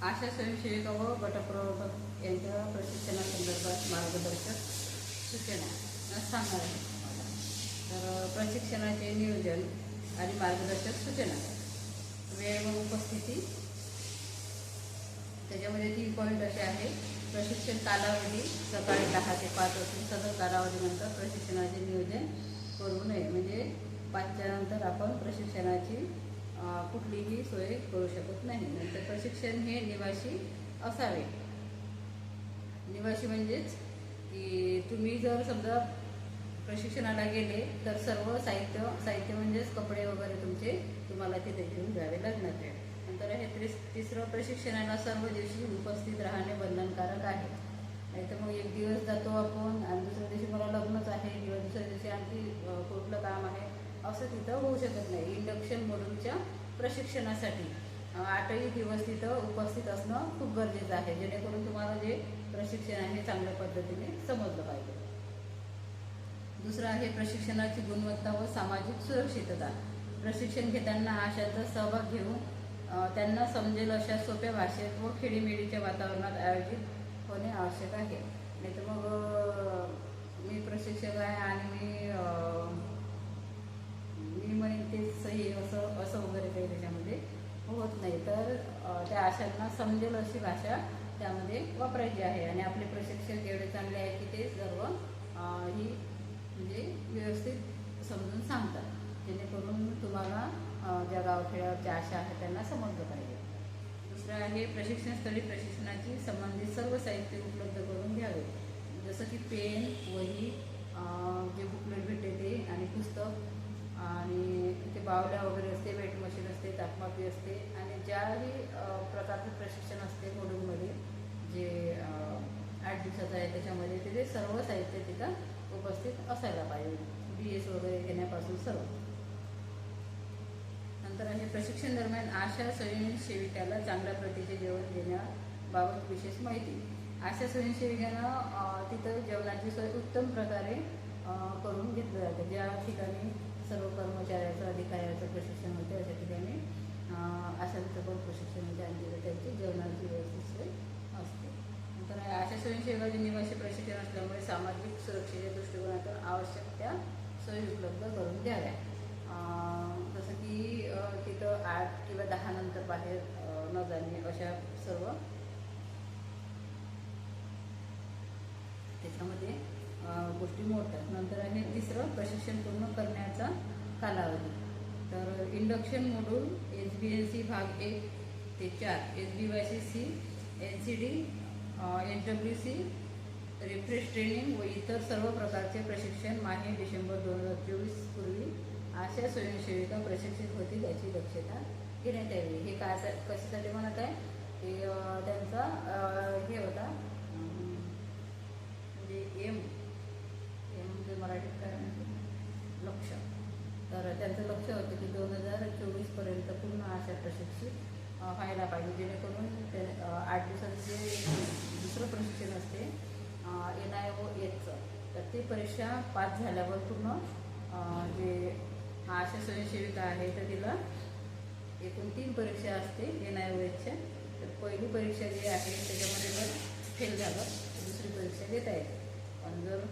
आशा स्वयंसेविका व गटप्रवर्तक यांच्या प्रशिक्षणासंदर्भात मार्गदर्शक सूचना. सांगणार आहे तर प्रशिक्षणाचे नियोजन आणि मार्गदर्शक सूचना. वेळ व उपस्थिती. त्याच्यामध्ये तीन पॉईंट असे आहे प्रशिक्षण कालावधी सकाळी दहा ते पाच असून सदर कालावधीनंतर प्रशिक्षणाचे नियोजन करू नये. म्हणजे पाचच्या नंतर आपण प्रशिक्षणाची कुठलीही सोय करू शकत नाही. नंतर प्रशिक्षण हे निवासी असावे. निवासी म्हणजेच की तुम्ही जर समजा प्रशिक्षणाला गेले तर सर्व साहित्य साहित्य म्हणजेच कपडे वगैरे तुमचे तुम्हाला तिथे घेऊन जावे लागणार आहे. नंतर हे त्रिस तिसरं प्रशिक्षणाला सर्व दिवशी उपस्थित राहणे बंधनकारक आहे. नाही तर मग एक दिवस जातो आपण आणि दुसऱ्या दिवशी मला लग्नच आहे. किंवा दुसऱ्या दिवशी आणखी कुठलं काम आहे असं तिथं होऊ शकत नाही. इंडक्शन मॉड्यूलच्या प्रशिक्षणासाठी. आठही दिवस तिथं उपस्थित असणं खूप गरजेचं आहे. जेणेकरून तुम्हाला जे प्रशिक्षण आहे चांगल्या पद्धतीने समजलं पाहिजे. दुसरं आहे प्रशिक्षणाची गुणवत्ता व सामाजिक सुरक्षितता. प्रशिक्षण घेताना आशाचा सहभाग घेऊन त्यांना समजेल अशा सोप्या भाषेत व खेडीमेडीच्या वातावरणात आयोजित होणे आवश्यक आहे. नाही तर मग अ, मी प्रशिक्षक आहे आणि मी अ, मी म्हणेन ते सही असं असं वगैरे काही त्याच्यामध्ये होत नाही तर अ, त्या आशांना समजेल अशी भाषा त्यामध्ये वापरायची आहे आणि आपले प्रशिक्षक एवढे चांगले आहे की ते सर्व ही म्हणजे व्यवस्थित समजून सांगतात. जेणेकरून तुम्हाला ज्या गावखेड्यावरच्या आशा आहेत त्यांना समजलं पाहिजे. दुसरं आहे प्रशिक्षणस्थळी प्रशिक्षणाची संबंधित सर्व साहित्य उपलब्ध करून घ्यावे. जसं की पेन वही जे बुकलेट भेटते ते आणि पुस्तक आणि ते बावल्या वगैरे असते वेट मशीन असते तापमापी असते आणि ज्याही प्रकारचं प्रशिक्षण असते मॉड्यूलमध्ये जे आठ दिवसाचं आहे त्याच्यामध्ये तिथे सर्व साहित्य तिथं उपस्थित असायला पाहिजे. बी एस वगैरे घेण्यापासून सर्व. नंतर आहे प्रशिक्षण दरम्यान आशा स्वयंसेविकाला चांगल्या प्रतीचे जेवण देण्याबाबत विशेष माहिती. आशा स्वयंसेविकेनं तिथं जेवणाची सोय उत्तम प्रकारे करून घेतलं जातं. ज्या ठिकाणी सर्व कर्मचाऱ्याचं अधिकाऱ्याचं प्रशिक्षण होते अशा ठिकाणी आशांचं पण प्रशिक्षण म्हणजे होते त्यांची जेवणाची व्यवस्थित सोय असते. नंतर अशा आशा निवासी प्रशिक्षण असल्यामुळे सामाजिक सुरक्षेच्या दृष्टिकोनातून आवश्यक त्या सोयी उपलब्ध करून द्याव्या. जसं की तिथं आठ किंवा दहा नंतर बाहेर न जाणे अशा सर्व त्याच्यामध्ये गोष्टी मोडतात. नंतर आहे तिसरं प्रशिक्षण पूर्ण करण्याचा कालावधी. तर induction module H B N C भाग एक ते चार H B Y C C N C D N W C refresh training व इतर सर्व प्रकारचे प्रशिक्षण माहे डिसेंबर दोन हजार चोवीस पूर्वी अशा स्वयंसेविका प्रशिक्षित होतील याची दक्षता घेण्यात यावी. हे काय कशासाठी म्हणत आहे? की त्यांचा अं, हे होता अं, म्हणजे एम एम म्हणजे मराठीत काय म्हणते लक्ष तर त्यांचं लक्ष होतं की दोन हजार चोवीसपर्यंत पूर्ण अशा प्रशिक्षित अं, व्हायला पाहिजे जेणेकरून ते अं, आठ दिवसाचं जे दुसरं असते एन आय ओ एचं. तर ती परीक्षा पास झाल्यावर पूर्ण जे आशा स्वयंसेविका आहे तर तिला एकूण तीन परीक्षा असते एन आय ओ एचच्या तर पहिली परीक्षा जी आहे त्याच्यामध्ये जर फेल झालं तर दुसरी परीक्षा देता येते. पण जर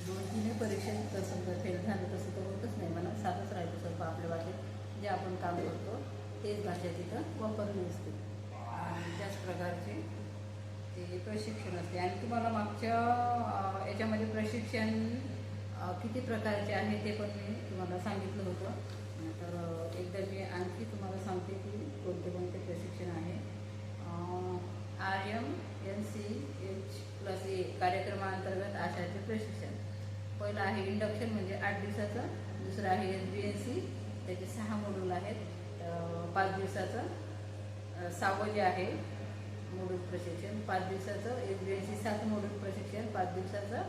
दोन तिन्ही परीक्षा तसं जर फेल झालं तसं तर होतच नाही. मला साधंच राहतो सर्व आपल्या भाषेत जे आपण काम करतो तेच भाषा तिथं वापरली असते. आणि त्याच प्रकारचे ते प्रशिक्षण असते. आणि तुम्हाला मागच्या याच्यामध्ये प्रशिक्षण किती प्रकारचे आहे ते पण मी तुम्हाला सांगितलं होतं. तर एकदा मी आणखी तुम्हाला सांगते की कोणते कोणते प्रशिक्षण आहे. R M N C H plus A कार्यक्रमाअंतर्गत आशाचे प्रशिक्षण. पहिलं आहे इंडक्शन म्हणजे आठ दिवसाचं दुसरं आहे एस बी एन सी त्याचे सहा मॉड्यूल आहेत. पाच दिवसाचं सावं सहावं जे आहे. मोडूल प्रशिक्षण पाच दिवसाचं एस बी एन सी सात मोडूल प्रशिक्षण पाच दिवसाचं.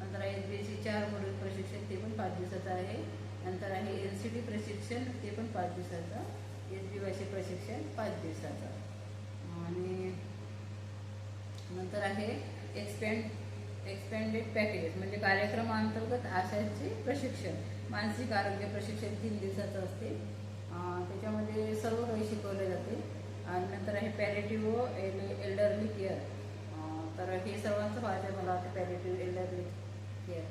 नंतर एस बी एन सी चार मोडूल प्रशिक्षण ते पण पाच दिवसाचं आहे. नंतर आहे एन सी डी प्रशिक्षण ते पण पाच दिवसाचं. एस बी वाय सी प्रशिक्षण पाच दिवसाचं. आणि नंतर आहे एक्सपेंड एक्सपेंडेड पॅकेजेस म्हणजे कार्यक्रमाअंतर्गत आशाचे प्रशिक्षण. मानसिक आरोग्य प्रशिक्षण तीन दिवसाचं असते. त्याच्यामध्ये सर्व काही शिकवले जाते. नंतर आहे पॅरेटिव्ह एल एल्डरली केअर तर हे सर्वांचं व्हायचं आहे मला वाटतं पॅरेटिव्ह एल्डरली केअर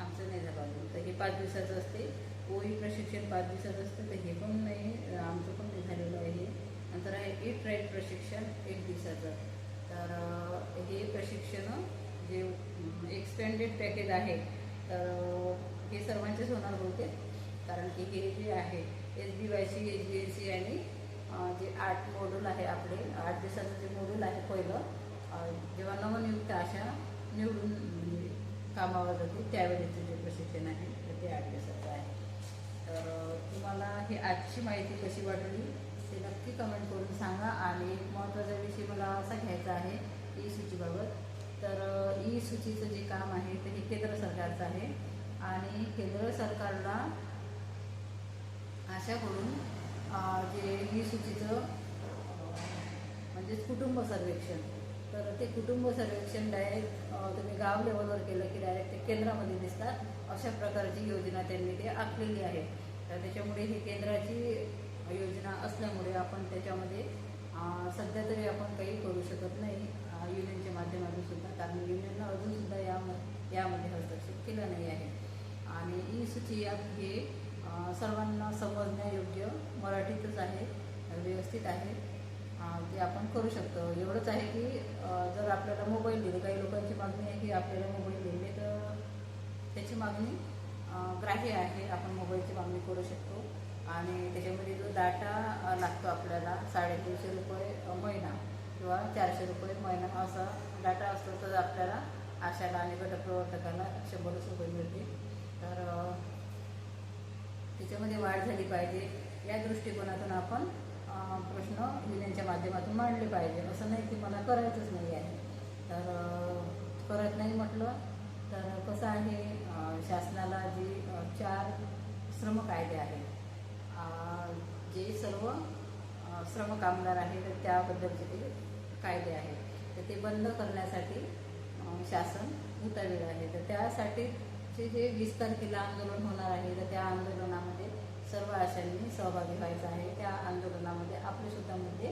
आमचं नाही झालं अजून. तर हे पाच दिवसाचं असते. ओई प्रशिक्षण पाच दिवसाचं असतं. तर हे पण नाही आमचं पण नाही झालेलं आहे. हे. नंतर आहे इट राईट प्रशिक्षण एक दिवसाचं. तर हे प्रशिक्षण जे एक्सपेंडेड पॅकेज आहे तर हे सर्वांचेच होणार होते कारण की हे जे आहे S B Y C H B N C आणि आठ मॉड्यूल आहे आपले. आठ दिवसाचं जे मॉड्यूल आहे पहिलं. जेव्हा नवनियुक्त अशा निवडून म्हणजे कामावर जाते त्यावेळेचं जे प्रशिक्षण आहे तर ते आठ दिवसाचं आहे. तर तुम्हाला ही आजची माहिती कशी वाटली ते नक्की कमेंट करून सांगा. आणि एक महत्त्वाचा विषय मला असा घ्यायचा आहे ई सूचीबाबत तर ई सूचीचं जे काम आहे ते हे केंद्र सरकारचं आहे. आणि केंद्र सरकारला अशाकडून जे ई सूचीचं म्हणजेच कुटुंब सर्वेक्षण. तर ते कुटुंब सर्वेक्षण डायरेक्ट तुम्ही गाव लेवलवर केलं की डायरेक्ट ते केंद्रामध्ये दिसतात. अशा प्रकारची योजना त्यांनी ते आखलेली आहे. तर त्याच्यामुळे ही केंद्राची योजना असल्यामुळे आपण त्याच्यामध्ये सध्या तरी आपण काही करू शकत नाही. युनियनच्या माध्यमातून सुद्धा कारण युनियननं अजूनसुद्धा या यामध्ये हस्तक्षेप केला नाही आहे. आणि ई सूची ॲप हे सर्वांना समजण्यायोग्य मराठीतच आहे व्यवस्थित आहे. ते आपण करू शकतो. एवढंच आहे की जर आपल्याला मोबाईल दिले काही लोकांची मागणी आहे की आपल्याला मोबाईल दिले तर त्याची मागणी ग्राह्य आहे. आपण मोबाईलची मागणी करू शकतो. आणि त्याच्यामध्ये जो डाटा लागतो आपल्याला साडेतीनशे रुपये महिना किंवा चारशे रुपये महिना असा डाटा असतो तर आपल्याला आशाला आणि गटप्रवर्तकाला शंभरच रुपये मिळते तर त्याच्यामध्ये वाढ झाली पाहिजे. या दृष्टिकोनातून आपण प्रश्न विण्यांच्या माध्यमातून मांडले पाहिजे. असं नाही की मला करायचंच नाही आहे. तर करत नाही म्हटलं तर कसं आहे शासनाला जी चार श्रम कायदे आहेत जे सर्व श्रम कामगार आहे तर त्याबद्दलचे ते कायदे आहेत. तर ते बंद करण्यासाठी शासन उतरलेलं आहे. तर त्यासाठीचे जे वीस तारखेला आंदोलन होणार आहे तर त्या आंदोलनामध्ये सर्व सहभागी व्हायचं आहे. त्या आंदोलनामध्ये आपले सुद्धा मुद्दे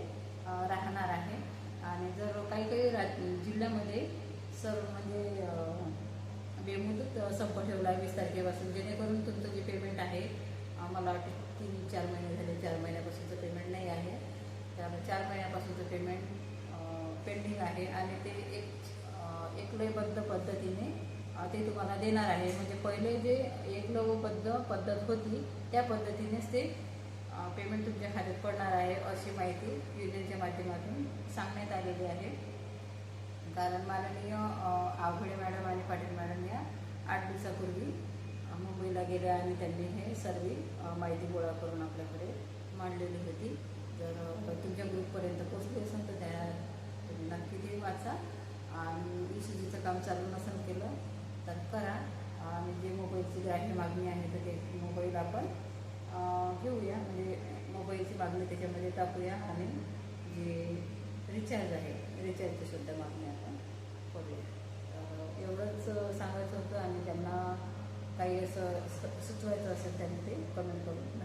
राहणार आहे. आणि जर काही काही रा जिल्ह्यामध्ये सर्व म्हणजे बेमुदत संप ठेवला आहे वीस तारखेपासून जेणेकरून तुमचं जे पेमेंट आहे मला वाटतं तीन चार महिने झाले चार महिन्यापासूनचं पेमेंट नाही आहे. त्यामुळे चार महिन्यापासूनचं पेमेंट पेंडिंग आहे. आणि ते एक एक एकलयबद्ध पद्धतीने ते तुम्हाला देणार आहे. म्हणजे पहिले जे एक एकलवबद्ध पद्धत होती त्या पद्धतीनेच ते पेमेंट तुमच्या खात्यात पडणार आहे अशी माहिती युनियनच्या माध्यमातून सांगण्यात आलेली आहे. कारण माननीय अ, आवघडे मॅडम आणि पाटील मॅडम या आठ दिवसापूर्वी मुंबईला गेल्या आणि त्यांनी हे सर्व माहिती गोळा करून आपल्याकडे मांडलेली होती. जर तुमच्या ग्रुपपर्यंत पोचली असेल तर त्या तुम्ही नक्की ते वाचा. आणि ई जीचं काम चालू नसेल केलं तर करा. आणि जे मोबाईलची ग्राह्य मागणी आहे तर ते मोबाईल आपण घेऊया. म्हणजे मोबाईलची मागणी त्याच्यामध्ये टाकूया आणि जे रिचार्ज आहे रिचार्जची सुद्धा मागणी आपण करूया. तर एवढंच सांगायचं होतं आणि त्यांना काही असं स- सुचवायचं असेल त्यांनी ते कमेंट करून.